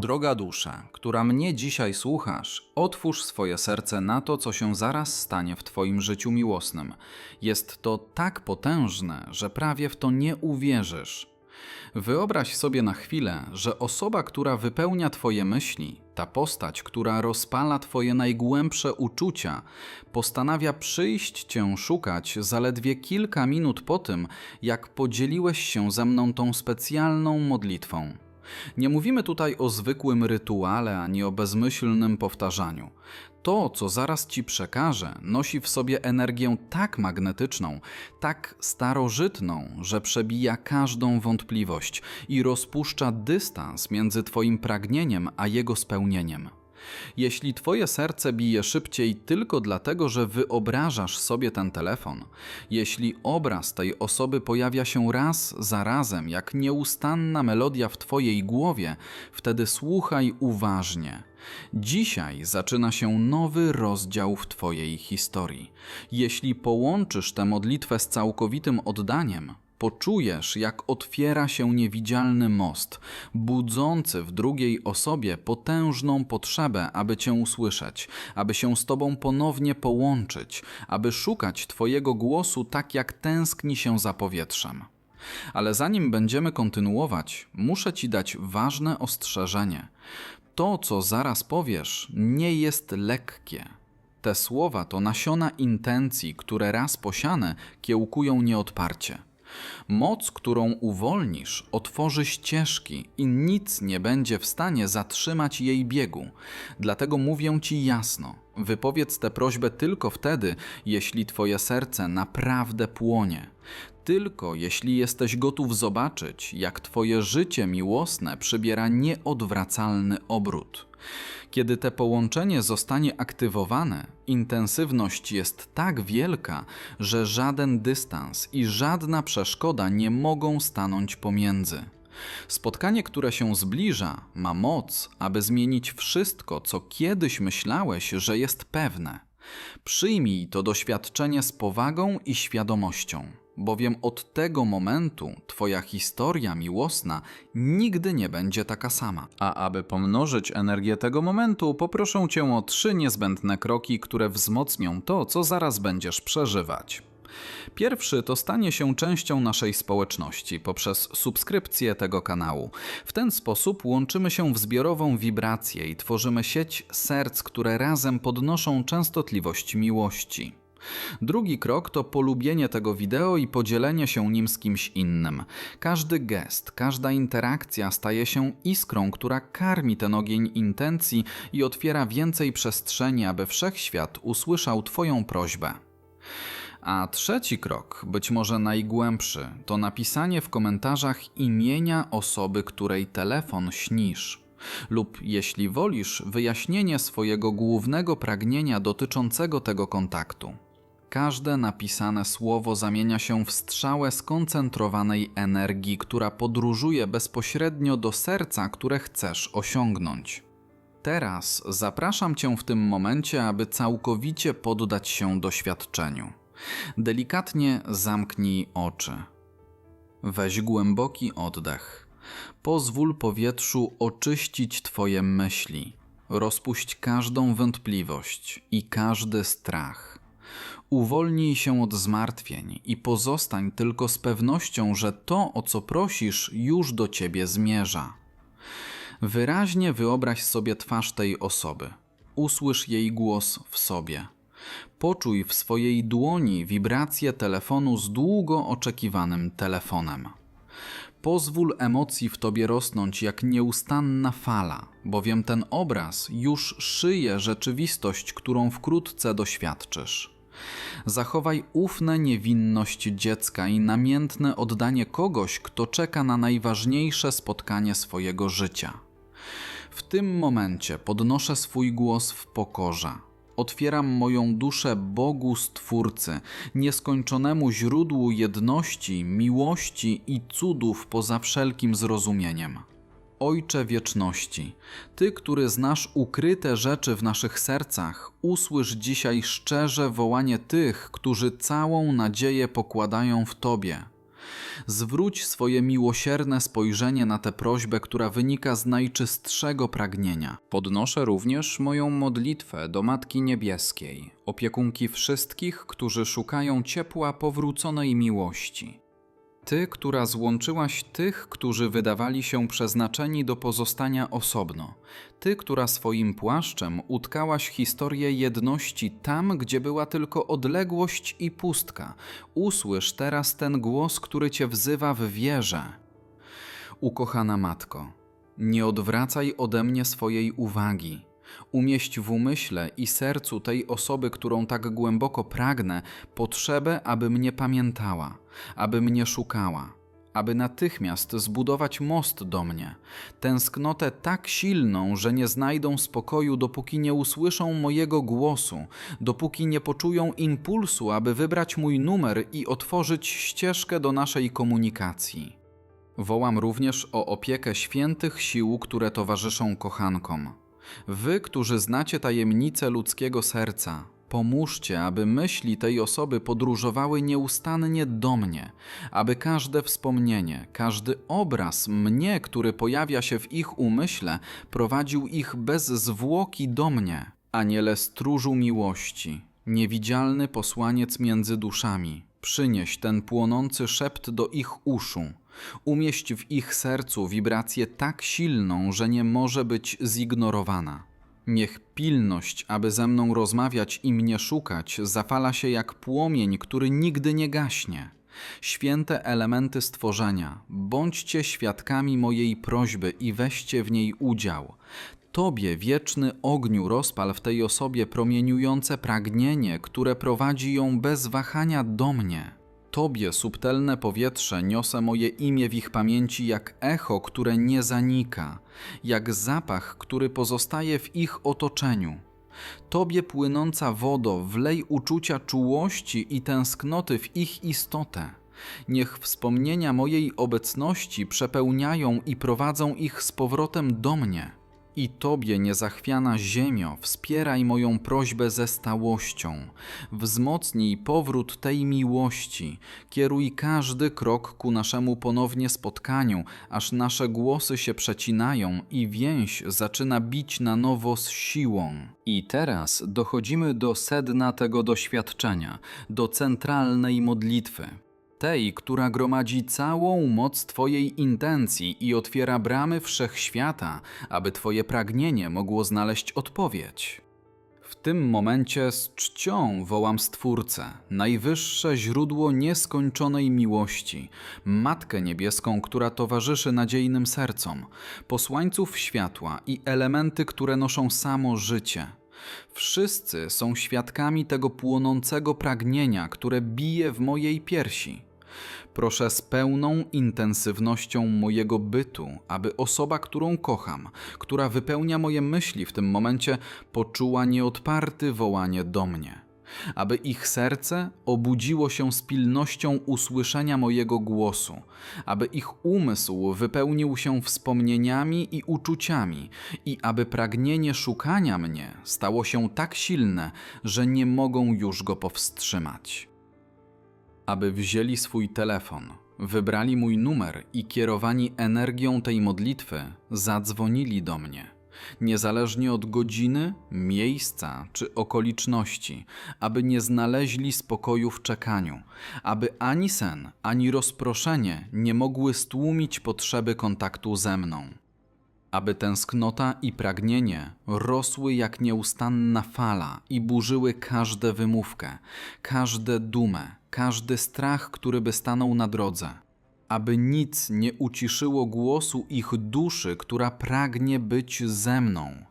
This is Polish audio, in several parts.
Droga dusza, która mnie dzisiaj słuchasz, otwórz swoje serce na to, co się zaraz stanie w Twoim życiu miłosnym. Jest to tak potężne, że prawie w to nie uwierzysz. Wyobraź sobie na chwilę, że osoba, która wypełnia Twoje myśli, ta postać, która rozpala Twoje najgłębsze uczucia, postanawia przyjść Cię szukać zaledwie kilka minut po tym, jak podzieliłeś się ze mną tą specjalną modlitwą. Nie mówimy tutaj o zwykłym rytuale ani o bezmyślnym powtarzaniu. To, co zaraz ci przekażę, nosi w sobie energię tak magnetyczną, tak starożytną, że przebija każdą wątpliwość i rozpuszcza dystans między Twoim pragnieniem a jego spełnieniem. Jeśli Twoje serce bije szybciej tylko dlatego, że wyobrażasz sobie ten telefon, jeśli obraz tej osoby pojawia się raz za razem, jak nieustanna melodia w Twojej głowie, wtedy słuchaj uważnie. Dzisiaj zaczyna się nowy rozdział w Twojej historii. Jeśli połączysz tę modlitwę z całkowitym oddaniem, Poczujesz, jak otwiera się niewidzialny most, budzący w drugiej osobie potężną potrzebę, aby Cię usłyszeć, aby się z Tobą ponownie połączyć, aby szukać Twojego głosu tak, jak tęskni się za powietrzem. Ale zanim będziemy kontynuować, muszę Ci dać ważne ostrzeżenie. To, co zaraz powiesz, nie jest lekkie. Te słowa to nasiona intencji, które raz posiane kiełkują nieodparcie. Moc, którą uwolnisz, otworzy ścieżki i nic nie będzie w stanie zatrzymać jej biegu. Dlatego mówię ci jasno: wypowiedz tę prośbę tylko wtedy, jeśli twoje serce naprawdę płonie. Tylko jeśli jesteś gotów zobaczyć, jak twoje życie miłosne przybiera nieodwracalny obrót. Kiedy te połączenie zostanie aktywowane, intensywność jest tak wielka, że żaden dystans i żadna przeszkoda nie mogą stanąć pomiędzy. Spotkanie, które się zbliża, ma moc, aby zmienić wszystko, co kiedyś myślałeś, że jest pewne. Przyjmij to doświadczenie z powagą i świadomością bowiem od tego momentu Twoja historia miłosna nigdy nie będzie taka sama. A aby pomnożyć energię tego momentu, poproszę Cię o trzy niezbędne kroki, które wzmocnią to, co zaraz będziesz przeżywać. Pierwszy to stanie się częścią naszej społeczności poprzez subskrypcję tego kanału. W ten sposób łączymy się w zbiorową wibrację i tworzymy sieć serc, które razem podnoszą częstotliwość miłości. Drugi krok to polubienie tego wideo i podzielenie się nim z kimś innym. Każdy gest, każda interakcja staje się iskrą, która karmi ten ogień intencji i otwiera więcej przestrzeni, aby wszechświat usłyszał Twoją prośbę. A trzeci krok, być może najgłębszy, to napisanie w komentarzach imienia osoby, której telefon śnisz. Lub jeśli wolisz, wyjaśnienie swojego głównego pragnienia dotyczącego tego kontaktu. Każde napisane słowo zamienia się w strzałę skoncentrowanej energii, która podróżuje bezpośrednio do serca, które chcesz osiągnąć. Teraz zapraszam Cię w tym momencie, aby całkowicie poddać się doświadczeniu. Delikatnie zamknij oczy. Weź głęboki oddech. Pozwól powietrzu oczyścić Twoje myśli. Rozpuść każdą wątpliwość i każdy strach. Uwolnij się od zmartwień i pozostań tylko z pewnością, że to, o co prosisz, już do ciebie zmierza. Wyraźnie wyobraź sobie twarz tej osoby. Usłysz jej głos w sobie. Poczuj w swojej dłoni wibrację telefonu z długo oczekiwanym telefonem. Pozwól emocji w tobie rosnąć jak nieustanna fala, bowiem ten obraz już szyje rzeczywistość, którą wkrótce doświadczysz. Zachowaj ufne niewinność dziecka i namiętne oddanie kogoś, kto czeka na najważniejsze spotkanie swojego życia. W tym momencie podnoszę swój głos w pokorze. Otwieram moją duszę Bogu Stwórcy, nieskończonemu źródłu jedności, miłości i cudów poza wszelkim zrozumieniem. Ojcze wieczności, Ty, który znasz ukryte rzeczy w naszych sercach, usłysz dzisiaj szczerze wołanie tych, którzy całą nadzieję pokładają w Tobie. Zwróć swoje miłosierne spojrzenie na tę prośbę, która wynika z najczystszego pragnienia. Podnoszę również moją modlitwę do Matki Niebieskiej, opiekunki wszystkich, którzy szukają ciepła powróconej miłości. Ty, która złączyłaś tych, którzy wydawali się przeznaczeni do pozostania osobno. Ty, która swoim płaszczem utkałaś historię jedności tam, gdzie była tylko odległość i pustka. Usłysz teraz ten głos, który cię wzywa w wierze. Ukochana matko, nie odwracaj ode mnie swojej uwagi. Umieść w umyśle i sercu tej osoby, którą tak głęboko pragnę, potrzebę, aby mnie pamiętała, aby mnie szukała, aby natychmiast zbudować most do mnie, tęsknotę tak silną, że nie znajdą spokoju, dopóki nie usłyszą mojego głosu, dopóki nie poczują impulsu, aby wybrać mój numer i otworzyć ścieżkę do naszej komunikacji. Wołam również o opiekę świętych sił, które towarzyszą kochankom. Wy, którzy znacie tajemnice ludzkiego serca, pomóżcie, aby myśli tej osoby podróżowały nieustannie do mnie, aby każde wspomnienie, każdy obraz mnie, który pojawia się w ich umyśle, prowadził ich bez zwłoki do mnie. Aniele stróżu miłości, niewidzialny posłaniec między duszami, przynieś ten płonący szept do ich uszu. Umieść w ich sercu wibrację tak silną, że nie może być zignorowana. Niech pilność, aby ze mną rozmawiać i mnie szukać, zapala się jak płomień, który nigdy nie gaśnie. Święte elementy stworzenia, bądźcie świadkami mojej prośby i weźcie w niej udział. Tobie, wieczny ogniu, rozpal w tej osobie promieniujące pragnienie, które prowadzi ją bez wahania do mnie. Tobie, subtelne powietrze, niosę moje imię w ich pamięci jak echo, które nie zanika, jak zapach, który pozostaje w ich otoczeniu. Tobie płynąca wodo, wlej uczucia czułości i tęsknoty w ich istotę. Niech wspomnienia mojej obecności przepełniają i prowadzą ich z powrotem do mnie. I Tobie, niezachwiana ziemio, wspieraj moją prośbę ze stałością. Wzmocnij powrót tej miłości. Kieruj każdy krok ku naszemu ponownie spotkaniu, aż nasze głosy się przecinają i więź zaczyna bić na nowo z siłą. I teraz dochodzimy do sedna tego doświadczenia, do centralnej modlitwy tej, która gromadzi całą moc Twojej intencji i otwiera bramy wszechświata, aby Twoje pragnienie mogło znaleźć odpowiedź. W tym momencie z czcią wołam Stwórcę, najwyższe źródło nieskończonej miłości, Matkę Niebieską, która towarzyszy nadziejnym sercom, posłańców światła i elementy, które noszą samo życie. Wszyscy są świadkami tego płonącego pragnienia, które bije w mojej piersi. Proszę z pełną intensywnością mojego bytu, aby osoba, którą kocham, która wypełnia moje myśli w tym momencie, poczuła nieodparty wołanie do mnie. Aby ich serce obudziło się z pilnością usłyszenia mojego głosu, aby ich umysł wypełnił się wspomnieniami i uczuciami, i aby pragnienie szukania mnie stało się tak silne, że nie mogą już go powstrzymać aby wzięli swój telefon, wybrali mój numer i kierowani energią tej modlitwy zadzwonili do mnie. Niezależnie od godziny, miejsca czy okoliczności, aby nie znaleźli spokoju w czekaniu, aby ani sen, ani rozproszenie nie mogły stłumić potrzeby kontaktu ze mną aby tęsknota i pragnienie rosły jak nieustanna fala i burzyły każde wymówkę, każde dumę, każdy strach, który by stanął na drodze, aby nic nie uciszyło głosu ich duszy, która pragnie być ze mną,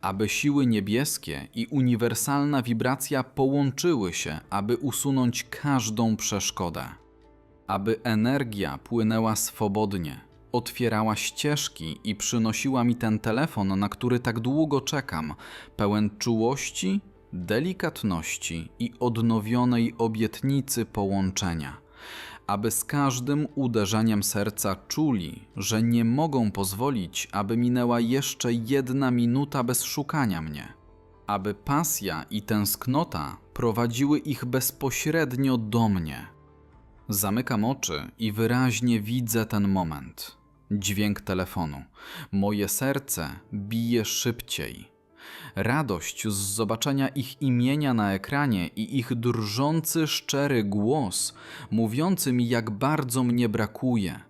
aby siły niebieskie i uniwersalna wibracja połączyły się, aby usunąć każdą przeszkodę, aby energia płynęła swobodnie otwierała ścieżki i przynosiła mi ten telefon, na który tak długo czekam, pełen czułości, delikatności i odnowionej obietnicy połączenia, aby z każdym uderzeniem serca czuli, że nie mogą pozwolić, aby minęła jeszcze jedna minuta bez szukania mnie, aby pasja i tęsknota prowadziły ich bezpośrednio do mnie Zamykam oczy i wyraźnie widzę ten moment. Dźwięk telefonu. Moje serce bije szybciej. Radość z zobaczenia ich imienia na ekranie i ich drżący, szczery głos, mówiący mi, jak bardzo mnie brakuje,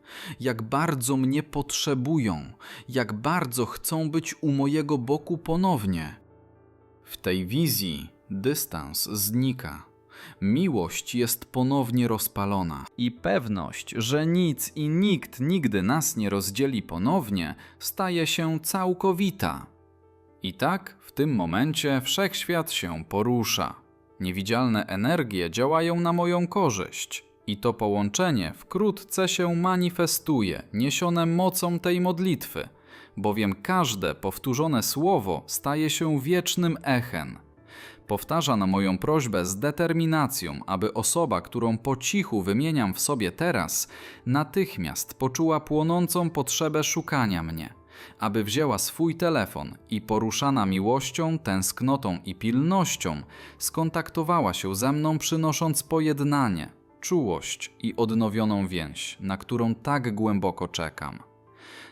jak bardzo mnie potrzebują, jak bardzo chcą być u mojego boku ponownie. W tej wizji dystans znika. Miłość jest ponownie rozpalona i pewność, że nic i nikt nigdy nas nie rozdzieli ponownie, staje się całkowita. I tak w tym momencie wszechświat się porusza. Niewidzialne energie działają na moją korzyść. I to połączenie wkrótce się manifestuje, niesione mocą tej modlitwy, bowiem każde powtórzone słowo staje się wiecznym echem. Powtarza na moją prośbę z determinacją, aby osoba, którą po cichu wymieniam w sobie teraz, natychmiast poczuła płonącą potrzebę szukania mnie, aby wzięła swój telefon i poruszana miłością, tęsknotą i pilnością skontaktowała się ze mną, przynosząc pojednanie, czułość i odnowioną więź, na którą tak głęboko czekam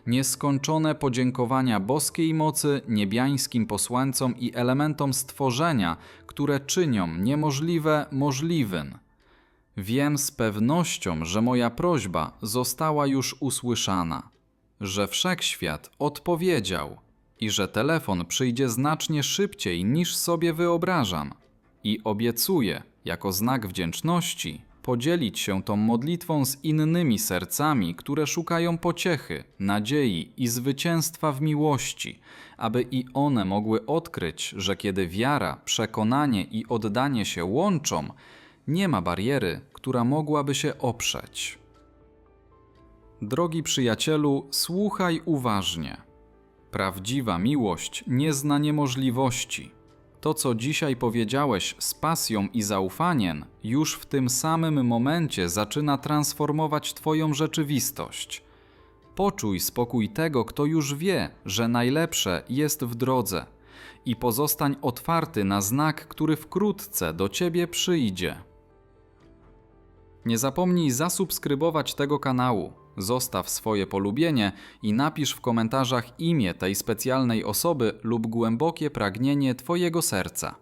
nieskończone podziękowania boskiej mocy, niebiańskim posłańcom i elementom stworzenia, które czynią niemożliwe możliwym. Wiem z pewnością, że moja prośba została już usłyszana, że wszechświat odpowiedział i że telefon przyjdzie znacznie szybciej niż sobie wyobrażam. I obiecuję, jako znak wdzięczności, podzielić się tą modlitwą z innymi sercami, które szukają pociechy, nadziei i zwycięstwa w miłości, aby i one mogły odkryć, że kiedy wiara, przekonanie i oddanie się łączą, nie ma bariery, która mogłaby się oprzeć. Drogi przyjacielu, słuchaj uważnie. Prawdziwa miłość nie zna niemożliwości. To, co dzisiaj powiedziałeś z pasją i zaufaniem, już w tym samym momencie zaczyna transformować Twoją rzeczywistość. Poczuj spokój tego, kto już wie, że najlepsze jest w drodze, i pozostań otwarty na znak, który wkrótce do Ciebie przyjdzie. Nie zapomnij zasubskrybować tego kanału, zostaw swoje polubienie i napisz w komentarzach imię tej specjalnej osoby lub głębokie pragnienie Twojego serca.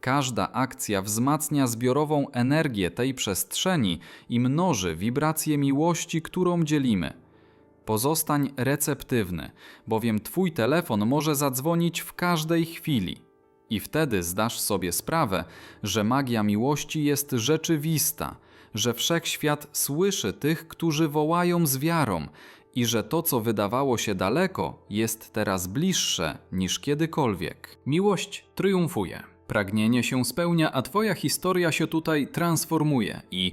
Każda akcja wzmacnia zbiorową energię tej przestrzeni i mnoży wibrację miłości, którą dzielimy. Pozostań receptywny, bowiem Twój telefon może zadzwonić w każdej chwili. I wtedy zdasz sobie sprawę, że magia miłości jest rzeczywista, że wszechświat słyszy tych, którzy wołają z wiarą i że to, co wydawało się daleko, jest teraz bliższe niż kiedykolwiek. Miłość triumfuje. Pragnienie się spełnia, a Twoja historia się tutaj transformuje i